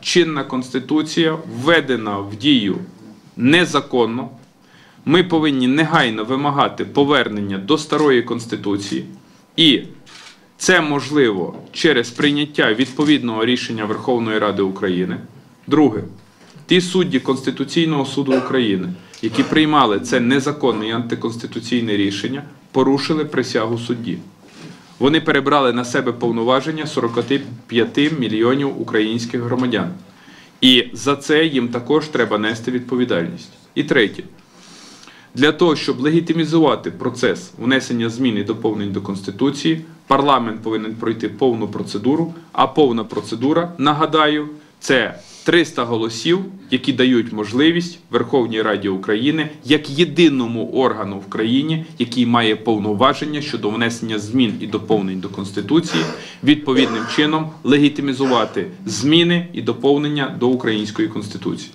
Чинна конституція введена в дію незаконно. Ми повинні негайно вимагати повернення до старої конституції, і це можливо через прийняття відповідного рішення Верховної Ради України. Друге, ті судді Конституційного суду України, які приймали це незаконне і антиконституційне рішення, порушили присягу судді. Вони перебрали на себе повноваження 45 мільйонів українських громадян. І за це їм також треба нести відповідальність. І третє, для того, щоб легітимізувати процес внесення змін і доповнень до Конституції, парламент повинен пройти повну процедуру. А повна процедура, нагадаю, це 300 голосів, які дають можливість Верховній Раді України як єдиному органу в країні, який має повноваження щодо внесення змін і доповнень до Конституції, відповідним чином легітимізувати зміни і доповнення до української конституції.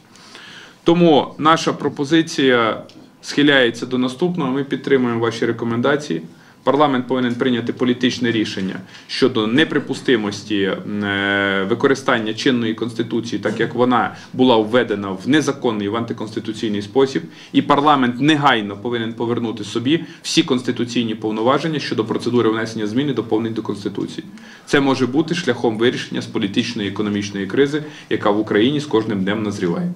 Тому наша пропозиція схиляється до наступного. Ми підтримуємо ваші рекомендації. Парламент повинен прийняти політичне рішення щодо неприпустимості е, використання чинної конституції, так як вона була введена в незаконний в антиконституційний спосіб, і парламент негайно повинен повернути собі всі конституційні повноваження щодо процедури внесення змін і доповнень до конституції. Це може бути шляхом вирішення з політичної економічної кризи, яка в Україні з кожним днем назріває.